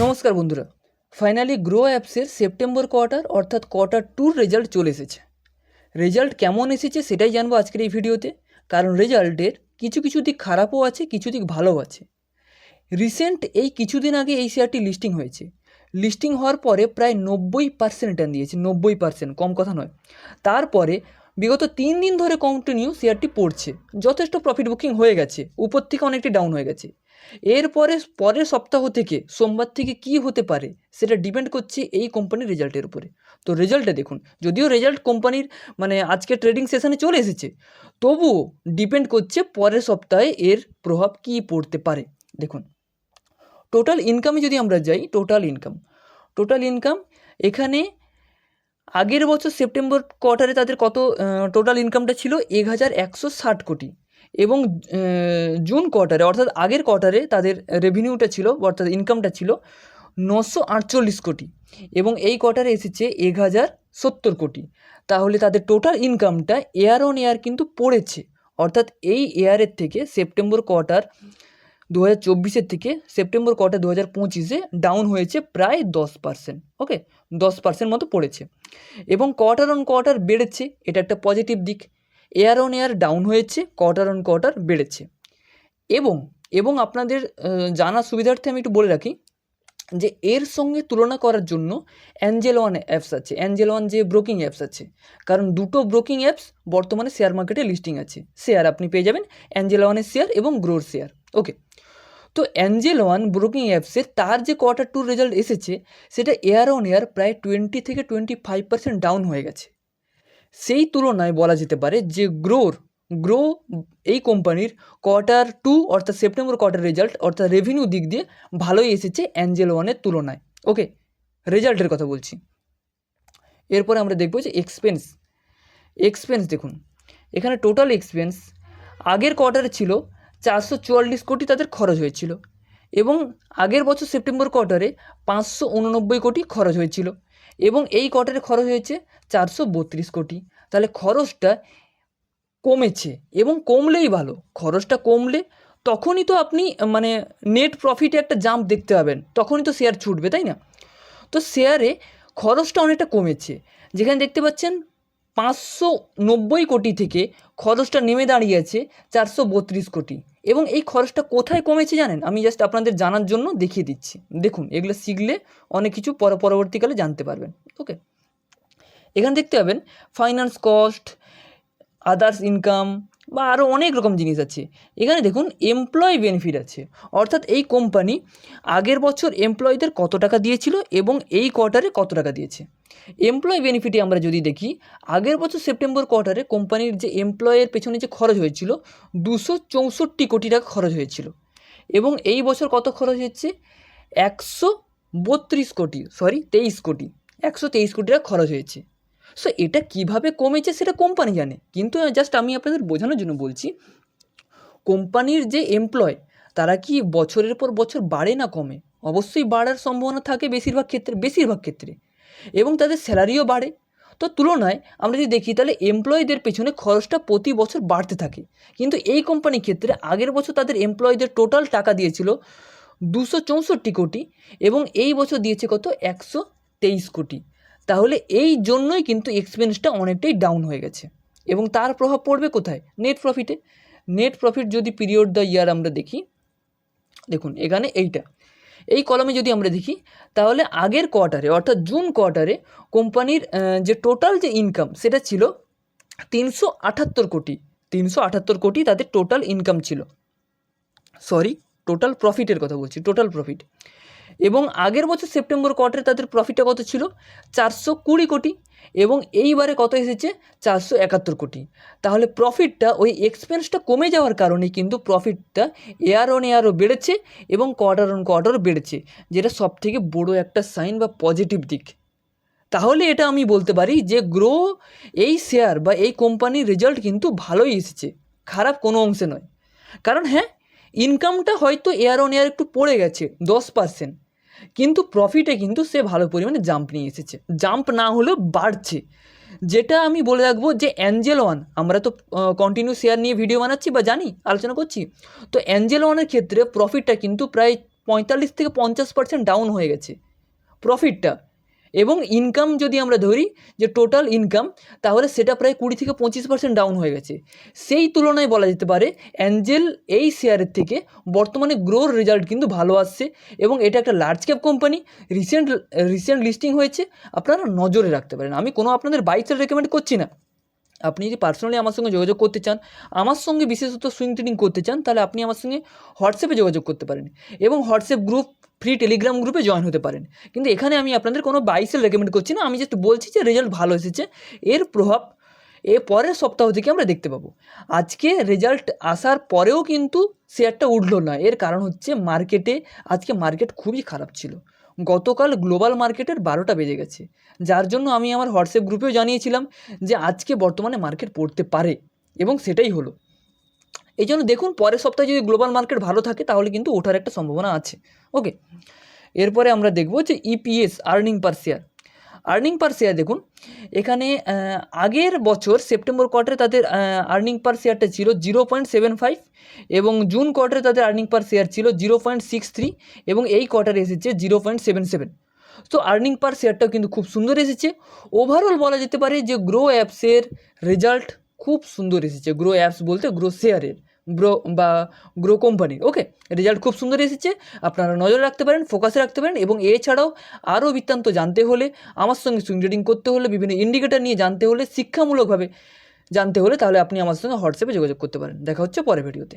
নমস্কার বন্ধুরা। Finally Groww অ্যাপসের সেপ্টেম্বর কোয়ার্টার অর্থাৎ কোয়ার্টার টুর রেজাল্ট চলে এসেছে। রেজাল্ট কেমন এসেছে সেটাই জানব আজকের এই ভিডিওতে, কারণ রেজাল্টের কিছু কিছু দিক খারাপও আছে, কিছু দিক ভালোও আছে। রিসেন্ট এই কিছুদিন আগে এই শেয়ারটি লিস্টিং হয়েছে। লিস্টিং হওয়ার পরে প্রায় নব্বই পার্সেন্ট রিটার্ন দিয়েছে, নব্বই পার্সেন্ট কম কথা নয়। তারপরে বিগত তিন দিন ধরে কন্টিনিউ শেয়ারটি পড়ছে। যথেষ্ট প্রফিট বুকিং হয়ে গেছে, উপর থেকে অনেকটি ডাউন হয়ে গেছে। এরপরে পরের সপ্তাহ থেকে সোমবার থেকে কি হতে পারে, সেটা ডিপেন্ড করছে এই কোম্পানির রেজাল্টের উপরে। তো রেজাল্টটা দেখুন, যদিও রেজাল্ট কোম্পানির মানে আজকে ট্রেডিং সেশনে চলে এসেছে, তবুও ডিপেন্ড করছে পরের সপ্তাহে এর প্রভাব কী পড়তে পারে। দেখুন টোটাল ইনকামে যদি আমরা যাই টোটাল ইনকাম টোটাল ইনকাম এখানে আগের বছর সেপ্টেম্বর কোয়ার্টারে তাদের কত টোটাল ইনকামটা ছিল এক হাজার একশো ষাট কোটি। এবং জুন কোয়ার্টারে অর্থাৎ আগের কোয়ার্টারে তাদের রেভিনিউটা ছিল, অর্থাৎ ইনকামটা ছিল নশো আটচল্লিশ কোটি এবং এই কোয়ার্টারে এসেছে এক হাজার সত্তর কোটি। তাহলে তাদের টোটাল ইনকামটা এয়ার অন এয়ার কিন্তু পড়েছে। অর্থাৎ এই এয়ারের থেকে সেপ্টেম্বর কোয়ার্টার দু হাজার চব্বিশের থেকে সেপ্টেম্বর কোয়ার্টার দু হাজার পঁচিশে ডাউন হয়েছে প্রায় দশ পার্সেন্ট ওকে দশ পার্সেন্ট মতো পড়েছে। এবং কোয়ার্টার অন কোয়ার্টার বেড়েছে, এটা একটা পজিটিভ দিক। এয়ার অন এয়ার ডাউন হয়েছে, কোয়ার্টার অন কোয়ার্টার বেড়েছে। এবং এবং আপনাদের জানা সুবিধার্থে আমি একটু বলে রাখি যে এর সঙ্গে তুলনা করার জন্য অ্যাঞ্জেল ওয়ান অ্যাপস আছে। অ্যাঞ্জেল ওয়ান যে ব্রোকিং অ্যাপস আছে। কারণ দুটো ব্রোকিং অ্যাপস বর্তমানে শেয়ার মার্কেটে লিস্টিং আছে। শেয়ার আপনি পেয়ে যাবেন অ্যাঞ্জেল ওয়ানের শেয়ার এবং গ্রোর শেয়ার ওকে তো অ্যাঞ্জেল ওয়ান ব্রোকিং অ্যাপসের তার যে কোয়ার্টার টুর রেজাল্ট এসেছে, সেটা এয়ার অন এয়ার প্রায় টোয়েন্টি থেকে টোয়েন্টি ফাইভ পার্সেন্ট ডাউন হয়ে গেছে। সেই তুলনায় বলা যেতে পারে যে গ্রোর, গ্রো এই কোম্পানির কোয়ার্টার টু অর্থাৎ সেপ্টেম্বর কোয়ার্টার রেজাল্ট অর্থাৎ রেভিনিউ দিক দিয়ে ভালোই এসেছে অ্যাঞ্জেল ওয়ানের তুলনায়। ওকে রেজাল্টের কথা বলছি। এরপরে আমরা দেখব যে এক্সপেন্স এক্সপেন্স দেখুন, এখানে টোটাল এক্সপেন্স আগের কোয়ার্টারে ছিল চারশো চুয়াল্লিশ কোটি তাদের খরচ হয়েছিল এবং আগের বছর সেপ্টেম্বর কোয়ার্টারে পাঁচশো উননব্বই কোটি খরচ হয়েছিল। এবং এই কোয়ার্টারে খরচ হয়েছে চারশো বত্রিশ কোটি। তাহলে খরচটা কমেছে এবং কমলেই ভালো। খরচটা কমলে তখনই তো আপনি মানে নেট প্রফিটে একটা জাম্প দেখতে পাবেন। তখনই তো শেয়ার ছুটবে, তাই না? তো শেয়ারে খরচটা অনেকটা কমেছে। যেখানে দেখতে পাচ্ছেন, পাঁচশো নব্বই কোটি থেকে খরচটা নেমে দাঁড়িয়েছে চারশো বত্রিশ কোটি। এবং এই খরচটা কোথায় কমেছে জানেন? আমি জাস্ট আপনাদের জানার জন্য দেখিয়ে দিচ্ছি। দেখুন, এগুলো শিখলে অনেক কিছু পর পরবর্তীকালে জানতে পারবেন। ওকে এখানে দেখতে পাবেন ফাইন্যান্স কস্ট আদার্স ইনকাম বা আরও অনেক রকম জিনিস আছে। এখানে দেখুন এমপ্লয় বেনিফিট আছে। অর্থাৎ এই কোম্পানি আগের বছর এমপ্লয়ীদের কত টাকা দিয়েছিল এবং এই কোয়ার্টারে কত টাকা দিয়েছে। এমপ্লয় বেনিফিটে আমরা যদি দেখি, আগের বছর সেপ্টেম্বর কোয়ার্টারে কোম্পানির যে এমপ্লয়ের পেছনে যে খরচ হয়েছিল, দুশো চৌষট্টি কোটি টাকা খরচ হয়েছিল। এবং এই বছর কত খরচ হচ্ছে একশো বত্রিশ কোটি সরি তেইশ কোটি। একশো তেইশ কোটি টাকা খরচ হয়েছে। সো এটা কীভাবে কমেছে সেটা কোম্পানি জানে। কিন্তু জাস্ট আমি আপনাদের বোঝানোর জন্য বলছি কোম্পানির যে এমপ্লয় তারা কি বছরের পর বছর বাড়ে না কমে? অবশ্যই বাড়ার সম্ভাবনা থাকে বেশিরভাগ ক্ষেত্রে বেশিরভাগ ক্ষেত্রে। এবং তাদের স্যালারিও বাড়ে। তো তুলনায় আমরা যদি দেখি, তাহলে এমপ্লয়ীদের পেছনে খরচটা প্রতি বছর বাড়তে থাকে। কিন্তু এই কোম্পানির ক্ষেত্রে আগের বছর তাদের এমপ্লয়ীদের টোটাল টাকা দিয়েছিল দুশো চৌষট্টি কোটি এবং এই বছর দিয়েছে কত? একশো তেইশ কোটি। তাহলে এই জন্যই কিন্তু এক্সপেন্সটা অনেকটাই ডাউন হয়ে গেছে। এবং তার প্রভাব পড়বে কোথায়? নেট প্রফিটে নেট প্রফিট যদি পিরিয়ড দ্য ইয়ার আমরা দেখি, দেখুন, এখানে এইটা। এই কলমে যদি আমরা দেখি, তাহলে আগের কোয়ার্টারে অর্থাৎ জুন কোয়ার্টারে কোম্পানির যে টোটাল যে ইনকাম সেটা ছিল তিনশো আটাত্তর কোটি। তিনশো আটাত্তর কোটি তাদের টোটাল ইনকাম ছিল। সরি টোটাল প্রফিটের কথা বলছি টোটাল প্রফিট এবং আগের বছর সেপ্টেম্বর কোয়ার্টারে তাদের প্রফিটটা কত ছিল? চারশো কুড়ি কোটি এবং এইবারে কত এসেছে? চারশো একাত্তর কোটি। তাহলে প্রফিটটা ওই এক্সপেন্সটা কমে যাওয়ার কারণে কিন্তু প্রফিটটা এয়ার অন এয়ারও বেড়েছে এবং কোয়ার্টার অন কোয়ার্টারও বেড়েছে, যেটা সব থেকে বড় একটা সাইন বা পজিটিভ দিক। তাহলে এটা আমি বলতে পারি যে গ্রো এই শেয়ার বা এই কোম্পানির রেজাল্ট কিন্তু ভালোই এসেছে, খারাপ কোনো অংশে নয়। কারণ হ্যাঁ ইনকামটা হয়তো এয়ার অন এয়ার একটু পড়ে গেছে, দশ পার্সেন্ট কিন্তু প্রফিটে কিন্তু সে ভালো পরিমাণে জাম্প নিয়ে এসেছে। জাম্প না হলেও বাড়ছে। যেটা আমি বলে রাখব যে অ্যাঞ্জেল ওয়ান আমরা তো কন্টিনিউ শেয়ার নিয়ে ভিডিও বানাচ্ছি বা জানি, আলোচনা করছি। তো অ্যাঞ্জেল ওয়ানের ক্ষেত্রে প্রফিটটা কিন্তু প্রায় পঁয়তাল্লিশ থেকে পঞ্চাশ পার্সেন্ট ডাউন হয়ে গেছে। প্রফিটটা এবং ইনকাম যদি আমরা ধরি যে টোটাল ইনকাম তাহলে সেটা প্রায় কুড়ি থেকে পঁচিশ পার্সেন্ট ডাউন হয়ে গেছে। সেই তুলনায় বলা যেতে পারে অ্যাঞ্জেল এই শেয়ারের থেকে বর্তমানে গ্রোর রেজাল্ট কিন্তু ভালো আসছে এবং এটা একটা large cap company recent recent listing হয়েছে, আপনারা নজরে রাখতে পারেন। আমি কোনো আপনাদের বাইক সেল রেকমেন্ড করছি না। আপনি যদি পার্সোনালি আমার সঙ্গে যোগাযোগ করতে চান, আমার সঙ্গে বিশেষত সুইং ট্রেডিং করতে চান, তাহলে আপনি আমার সঙ্গে হোয়াটসঅ্যাপে যোগাযোগ করতে পারেন। এবং হোয়াটসঅ্যাপ গ্রুপ ফ্রি টেলিগ্রাম গ্রুপে জয়েন হতে পারেন। কিন্তু এখানে আমি আপনাদের কোনো বাইসেল রেকমেন্ড করছি না, আমি জাস্ট বলছি যে রেজাল্ট ভালো এসেছে। এর প্রভাব এ পরের সপ্তাহ থেকে আমরা দেখতে পাবো। আজকে রেজাল্ট আসার পরেও কিন্তু শেয়ারটা উঠল না। এর কারণ হচ্ছে মার্কেটে আজকে মার্কেট খুবই খারাপ ছিল। গতকাল গ্লোবাল মার্কেটের বারোটা বেজে গেছে। যার জন্য আমি আমার হোয়াটসঅ্যাপ গ্রুপেও জানিয়েছিলাম যে আজকে বর্তমানে মার্কেট পড়তে পারে। এবং সেটাই হলো। এই জন্য দেখুন, পরের সপ্তাহে যদি গ্লোবাল মার্কেট ভালো থাকে, তাহলে কিন্তু ওঠার একটা সম্ভাবনা আছে। ওকে এরপরে আমরা দেখব যে EPS earning per share earning per share দেখুন, এখানে আগের বছর সেপ্টেম্বর কোয়ার্টারে তাদের আর্নিং পার শেয়ারটা ছিল জিরো পয়েন্ট সেভেন ফাইভ এবং জুন কোয়ার্টারে তাদের আর্নিং পার শেয়ার ছিল জিরো পয়েন্ট সিক্স থ্রি এবং এই কোয়ার্টারে এসেছে জিরো পয়েন্ট সেভেন সেভেন তো আর্নিং পার শেয়ারটাও কিন্তু খুব সুন্দর এসেছে। ওভারঅল বলা যেতে পারে যে গ্রো অ্যাপসের রেজাল্ট খুব সুন্দর এসেছে গ্রো অ্যাপস বলতে গ্রো শেয়ারের গ্রো বা গ্রো কোম্পানির ওকে রেজাল্ট খুব সুন্দর এসেছে, আপনারা নজর রাখতে পারেন ফোকাসে রাখতে পারেন এবং এছাড়াও আরও বৃত্তান্ত জানতে হলে, আমার সঙ্গে সুইং করতে হলে, বিভিন্ন ইন্ডিকেটার নিয়ে জানতে হলে, শিক্ষামূলকভাবে জানতে হলে তাহলে আপনি আমার সঙ্গে হোয়াটসঅ্যাপে যোগাযোগ করতে পারেন। দেখা হচ্ছে পরের ভিডিওতে